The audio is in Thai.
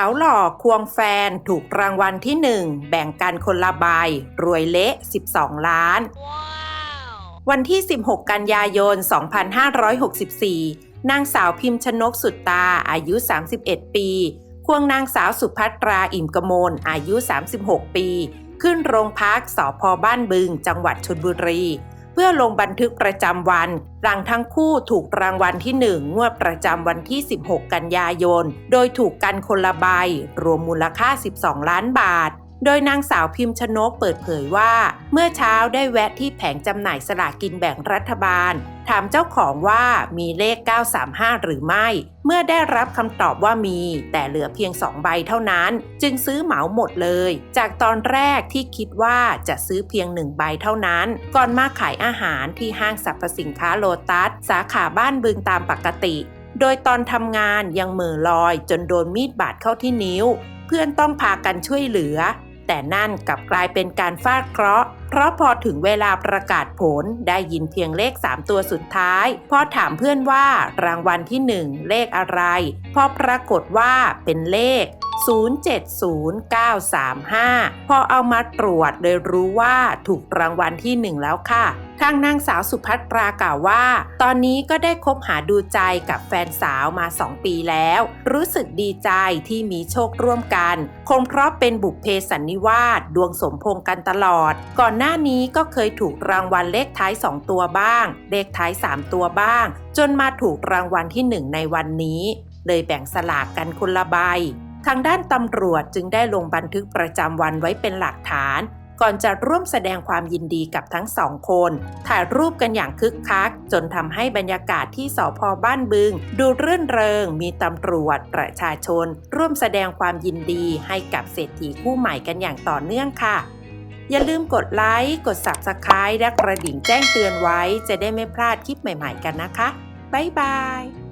าวหล่อควงแฟนถูกรางวัลที่หนึ่งแบ่งกันคนละใบรวยเละ 12 ล้าน วันที่ 16 กันยายน 2564 นางสาวพิมพ์ชนกสุดตาอายุ 31 ปี ควงนางสาวสุภัตราอิ่มกมลอายุ 36 ปี ขึ้นโรงพักสพบ้านบึง จังหวัดชลบุรี เพื่อลงบันทึกประจำวัน หลังทั้งคู่ถูกรางวัลที่ 1 งวดประจำวันที่ 16 กันยายน โดยถูกกันคนละใบรวมมูลค่า 12 ล้านบาท โดยนางสาวพิมพ์ชนกเปิดเผยว่า เมื่อเช้าได้แวะที่แผงจำหน่ายสลากกินแบ่งรัฐบาล ถามเจ้าของว่ามีเลข 935 หรือไม่ เมื่อได้รับคำตอบว่ามี แต่เหลือเพียง 2 ใบเท่านั้น จึงซื้อเหมาหมดเลย จากตอนแรกที่คิดว่าจะซื้อเพียง 1 ใบเท่านั้น ก่อนมาขายอาหารที่ห้างสรรพสินค้าโลตัส สาขาบ้านบึงตามปกติ โดยตอนทำงานยังเหม่อลอยจนโดนมีดบาดเข้าที่นิ้ว เพื่อนต้องพากันช่วยเหลือ แต่นั่นกลับกลายเป็นการฟาดเคราะห์ เพราะพอถึงเวลาประกาศผลได้ยินเพียงเลข 3 ตัวสุดท้าย พอถามเพื่อนว่ารางวัลที่ 1 เลขอะไร พอปรากฏว่าเป็นเลข 070935 พอเอามาตรวจเลยรู้ว่าถูกรางวัลที่ 1 แล้วค่ะทางนางสาวสุภัตรากล่าวว่า ตอนนี้ก็ได้คบหาดูใจกับแฟนสาวมา 2 ปีแล้ว รู้สึกดีใจที่มีโชคร่วมกัน คงเพราะเป็นบุพเพสันนิวาสดวงสมพงกันตลอด ก่อนหน้านี้ก็เคยถูกรางวัลเลขท้าย 2 ตัวบ้าง เลขท้าย 3 ตัวบ้าง จนมาถูกรางวัลที่ 1 ในวันนี้ เลยแบ่งสลากกันคนละใบ ทางด้านตำรวจจึงได้ลงบันทึกประจำวันไว้เป็นหลักฐาน ก่อนจะร่วมแสดงความยินดีกับทั้งสองคน ถ่ายรูปกันอย่างคึกคัก จนทำให้บรรยากาศที่สพบ้านบึง ดูรื่นเริง มีตำรวจประชาชน ร่วมแสดงความยินดีให้กับเศรษฐีคู่ใหม่กันอย่างต่อเนื่องค่ะอย่าลืมกดไลค์ กด Subscribe และกระดิ่งแจ้งเตือนไว้ จะได้ไม่พลาดคลิปใหม่ๆกันนะคะ บ๊ายบาย